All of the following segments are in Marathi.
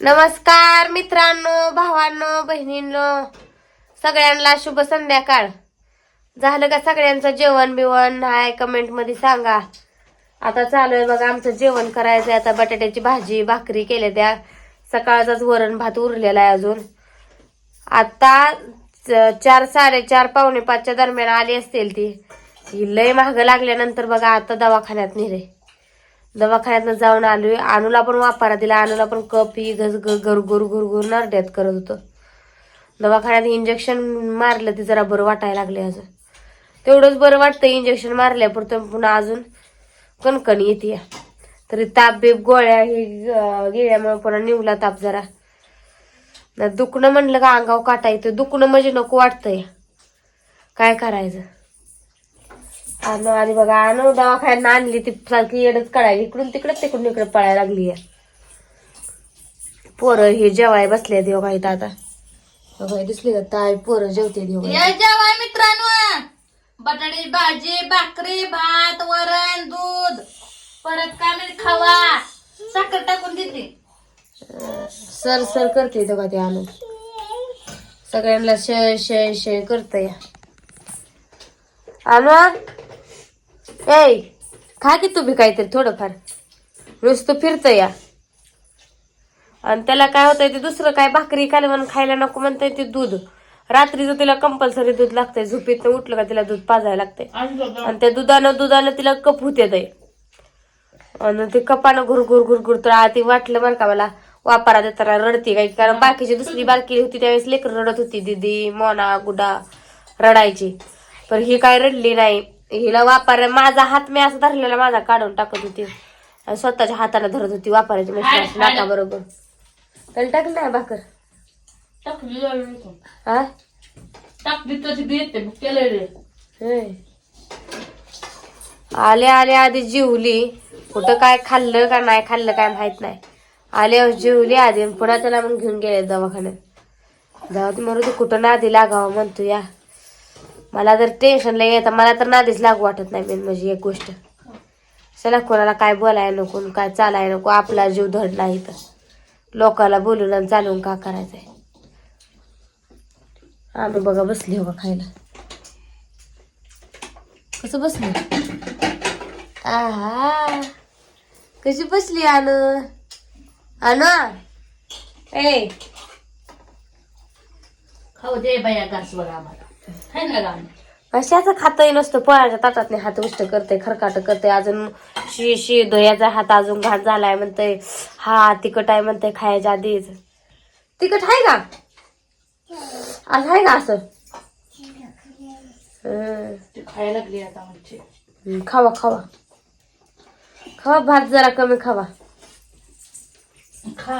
नमस्कार मित्रांनो भावांनो बहिणींनो सगळ्यांना शुभ संध्याकाळ. झालं का सगळ्यांचं जेवण बिवण? हाय कमेंटमध्ये सांगा. आता चालू आहे बघा आमचं जेवण करायचं आहे. आता बटाट्याची भाजी भाकरी केल्या त्या. सकाळचाच वरण भात उरलेला आहे अजून. आता च- चार साडेचार पावणे पाचच्या दरम्यान आली असतील ती. ही लय महाग लागल्यानंतर बघा आता दवाखान्यात नेले. दवाखान्यातनं जाऊन आलोय. अनुला पण वापारा दिला. अनुला पण कप ही घस ग- गुर गुर गुर नरड्यात करत होतं. दवाखान्यात इंजेक्शन मारलं ते जरा बरं वाटायला लागले अजून. तेवढंच बरं वाटतं इंजेक्शन मारल्यापुरतं पुन्हा अजून कणकण येते. तरी ताप बीप गोळ्या हे गेळ्यामुळे पुन्हा निवला ताप जरा. दुखणं म्हणलं का अंगाव काटा येतं दुखणं म्हणजे नको वाटतंय. काय करायचं? आणू आणि बघा आणू दवाखान्यात आणली ती सारखी येडच काढायला इकडून तिकडे तिकडून इकडे पळायला लागली पोरं हे जेवाय बसले देव काही आता. बघा दिसली का? ताई पोरं जेवते देव या जेवाय मित्रांनो. बटाट्याची भाजी भाकरी भात वरण दूध. परत काय म्हणजे खावा. साखर टाकून देते. सर सर करते का ते आणून? सगळ्यांना शय शय शय करतय. आणू ए खा की तुम्ही काहीतरी थोडंफार. नुसतं फिरतं या. आणि त्याला काय होतंय ते दुसरं काय भाकरी खायला म्हणून खायला नको म्हणताय ते दूध. रात्रीचं तिला कंपल्सरी दूध लागतंय. झोपेत उठलं का तिला दूध पाजायला लागतंय. आणि त्या दुधानं दुधानं तिला कप होते ते आणि ते कपानं घुर घुर घुर घुर तर आधी वाटलं बरं का मला. वापरा देताना रडते काय कारण बाकीची दुसरी बारकी होती त्यावेळेस लेकर रडत होती दिदी मोना गुडा रडायची. पण ही काय रडली नाही. हिला वापर माझा हात मी असं धरलेला माझा काढून टाकत होती. स्वतःच्या हाताला धरत होती वापरायची म्हणजे नाका बरोबर त्याला टाकलं नाही भाकर. हा. आले आले आधी जिवली. कुठं काय खाल्लं का नाही खाल्लं काय माहीत नाही. आल्यावर जिवली आधी पुन्हा त्याला मग घेऊन गेले दवाखान्यात. जाऊ दे मरू कुठं नादी लागावं म्हणतो या. मला जर टेन्शनला येतं मला तर नादीच लागू वाटत नाही मेन म्हणजे एक गोष्ट. चला कोणाला काय बोलायला नको काय चालायला नको आपला जीव धडला इथं लोकाला बोलून आणि चालवून का करायचंय? आम्ही बघा बसली हो खायला. कसं बसली? आहा. कशी बसली अनु? अनु? ए. खाऊ दे बाया गास बघा आम्हाला. है ना गाम कशाचं खातही नसतं पोळ्याच्या ताटात हात उष्ट करते खरकाट करते अजून शी शी धुयाचा हात अजून घात झालाय म्हणते हा तिखट आहे म्हणते खायच्या आधीच. तिखट आहे का? असं आहे का असं. ती खायला लागली आता हं, खावा खावा. खावा भात जरा कमी खावा. खा.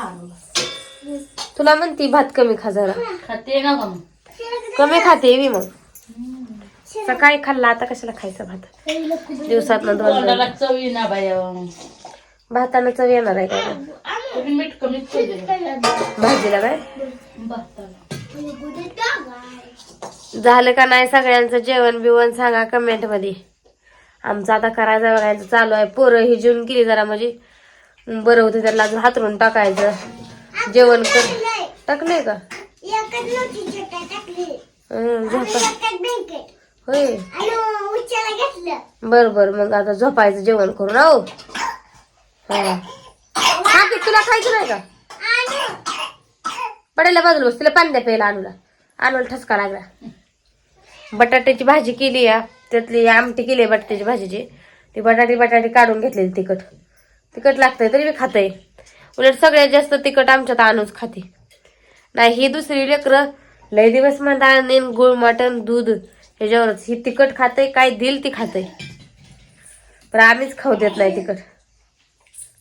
तुला म्हणती भात कमी खा जरा. खाते ना गम कमी खाते मी मग. सकाळी खाल्ला आता कशाला खायचा भात? दिवसात दोन चवी बाया भातानं चव येणार आहे मीठ केलं भाजीला काय? भाताला. झालं का नाही सगळ्यांचं जेवण बिवण सांगा कमेंटमध्ये आमचं आता करायचं बघायचं चालू आहे. पोरं ही जेवण केली जरा म्हणजे. बरं होतं त्याला हातरून टाकायचं. जेवण कर. टाकलंय का? होय. बर बर मग आता झोपायचं जेवण करून आहो. हा. तुला खायचं नाही का? पडायला बाजूला बस तिला पाणी द्या प्यायला आणूला. आणूला ठसका लागला. बटाट्याची भाजी केली या. त्यातली आमटी केली बटाट्याची भाजीची. ती बटाटे बटाटे काढून घेतलेली तिखट. तिखट लागतंय तरी मी खातंय. उलट सगळ्यात जास्त तिखट आमच्यात आणूच खाते. नाही ही दुसरी लेकरं लय दिवस म्हणता नेन गुळ मटण दूध ह्याच्यावरच ही तिखट खाते काय दिल ती खाते पण आम्हीच खाऊ देत नाही तिखट.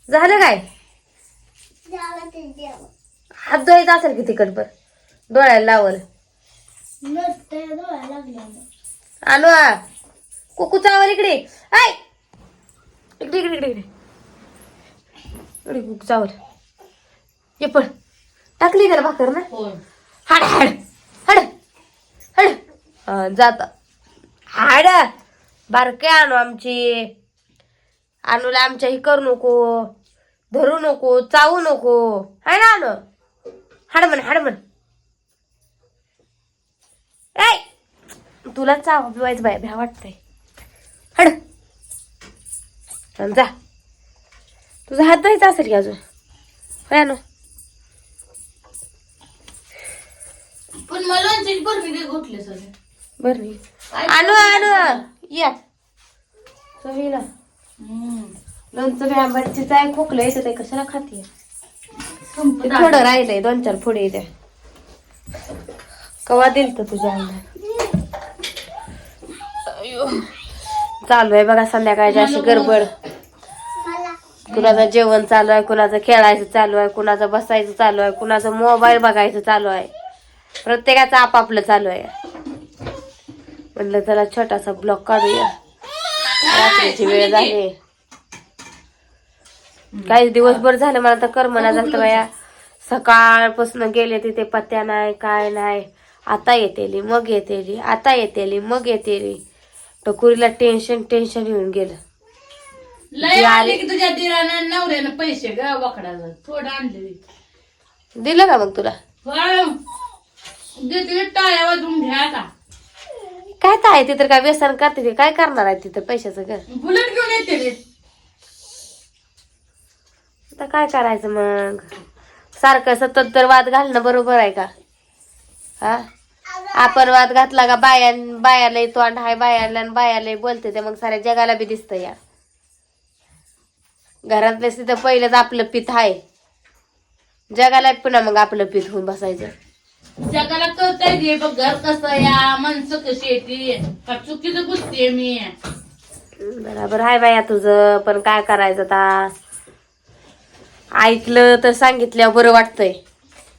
झालं काय? हात धुवायचा असेल की तिखट पर डोळ्याला लावल. आणू आ. कुकू चावल इकडे. ऐ! इकडे इकडे इकडे इकडे. इकडे कुकू चावल. ये पण टाकली त्याला भाकर ना? हाड हाड हाड हाड. जाता हाड. बारके आणू आमची. आणूला आमच्या ही करू नको. धरू नको चावू नको. हाय ना अनु हाडमन हाडमन ऐ तुला चाव पिवायचं बाय भ्या वाटतंय. हड. जा. तुझा हात धुवायचा असेल की अजून? होय अनु पण सगळे. बर अनु अनु या. चवीला लोणचं बी आंब्याची चाय खोकलं येतं ते कशाला खाते थोडं राहिलंय दोन चार पुढे द्या. कवा दिल तर तुझ्या अंडा चालू आहे बघा संध्याकाळची अशी गडबड. कुणाचं जेवण चालू आहे कुणाचं खेळायचं चालू आहे कुणाचं बसायचं चालू आहे कुणाचं मोबाईल बघायचं चालू आहे. प्रत्येकाचं आपापलं चालू आहे. म्हणलं चला छोटासा ब्लॉक काढूया. रात्रीची वेळ झाली. काही दिवसभर झालं मला तर करमना झालं बाया. सकाळपासून गेले तिथे पत्त्या नाही काय नाही. आता येतेली मग येतेली आता येतेली मग येतेली. टकुरीला टेन्शन टेन्शन येऊन गेलं. लय आले. की तुझ्या दिरानं नवऱ्यानं पैसे ग थोडं आणले दिलं का मग तुला? देते टाळ्या वाजून घ्या आता. काय तर आहे तिथं काय व्यसन करते ते? काय करणार आहे तिथं पैशाचं घर? बुलेट घेऊन येते रे. आता काय करायचं मग? सारखं सतत तर वाद घालणं बरोबर आहे का? हा? आपण वाद घातला का बायां बायालाही तोंड हाय बायाला आणि बायालाही बोलते ते मग साऱ्या जगाला बी दिसतं या. घरात नसते तर पहिलंच आपलं पित आहे. जगाला पुन्हा मग आपलं पित होऊन बसायचं. जगाला कळतंय रे बघ घर कसं या माणसं कशी येते का चुकीचं बुजते मी. बराबर आहे बाया तुझं पण काय करायचं आता? ऐकलं तर सांगितल्यावर बरं वाटतंय.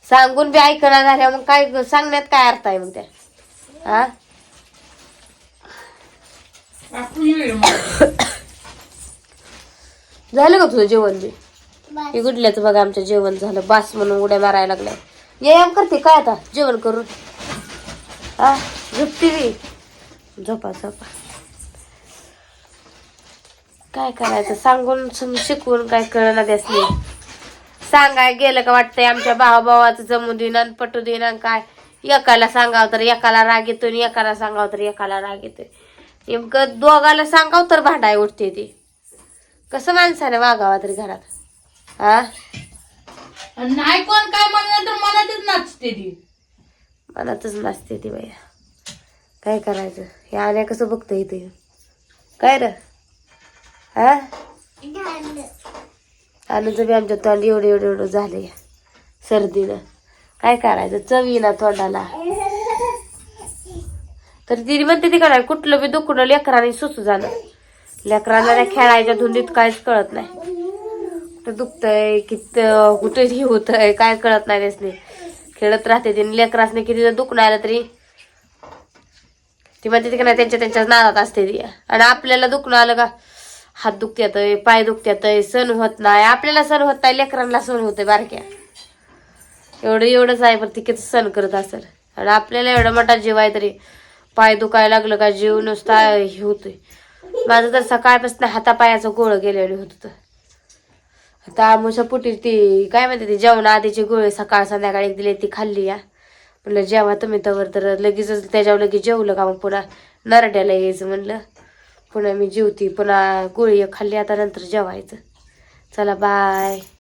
सांगून बी ऐकणं झाल्या मग काय सांगण्यात काय अर्थ आहे मग त्या? हा? झालं का तुझं जेवण बी? हे गुडल्याचं बघा आमचं जेवण झालं. बास म्हणून उड्या मारायला लागल्या. व्यायाम करते काय आता? जेवण करून. हा झोपते बी. झोपा झोपा. काय करायचं? सांगून सम- शिकवून काय कळना त्यास नाही. सांगाय गेलं का वाटतंय आमच्या भावा भावाचं जमू देईन आणि पटू देईन आणि काय? एकाला सांगावं तर एकाला राग येतो आणि एकाला सांगावं तर एकाला राग येतोय. नेमकं दोघाला सांगावं तर भांडाय उठते ती. कसं माणसाने वागावा तरी घरात? हा? नाही कोण काय म्हणलं तर मनातच नाचते ती. मनातच नाचते ती बाया काय करायचं? हे आल्या कसं बघतं इथे? काय र? हा? अनुचं बी आमच्या तोंड एवढं एवढं एवढं झाले सर्दीनं. काय करायचं? चवीना तोंडाला. तर तिने म्हणते ती करायला कुठलं बी दुखणं लेकराने सुसू झालं. लेकरांना त्या खेळायच्या धुंदीत काहीच कळत नाही. तर दुखतंय किती कुठे हे होतंय काय कळत नाही त्यासने. खेळत राहते ती लेकरासने किती दुखणं आलं तरी. ती म्हणते का नाही त्यांच्या त्यांच्याच नादात असते ती. आणि आपल्याला दुखणं आलं का हात दुखत्यात पाय दुखत्यात सण होत नाही. आपल्याला सण होत नाही लेकरांना सण होते बारक्या. एवढं एवढंच आहे पण ती किती सण करत असेल. आणि आपल्याला एवढा मोठा जीव आहे तरी पाय दुखायला लागलं का जीव नुसता हे होतोय. माझं तर सकाळपासून हातापायाचं गोळ गेलेलं होत होतं. आता आमुषा पुटी ती काय म्हणते ती जेवण आधीची गोळी सकाळ संध्याकाळी एक दिली ती खाल्ली या. म्हणलं जेव्हा तुम्ही तवर तर लगेचच त्याच्यावर लगेच जेवलं का मग पुन्हा नरड्याला यायचं म्हणलं. पुन्हा मी जेवती पुन्हा गोळी एक खाल्ली आता नंतर जेवायचं. चला बाय.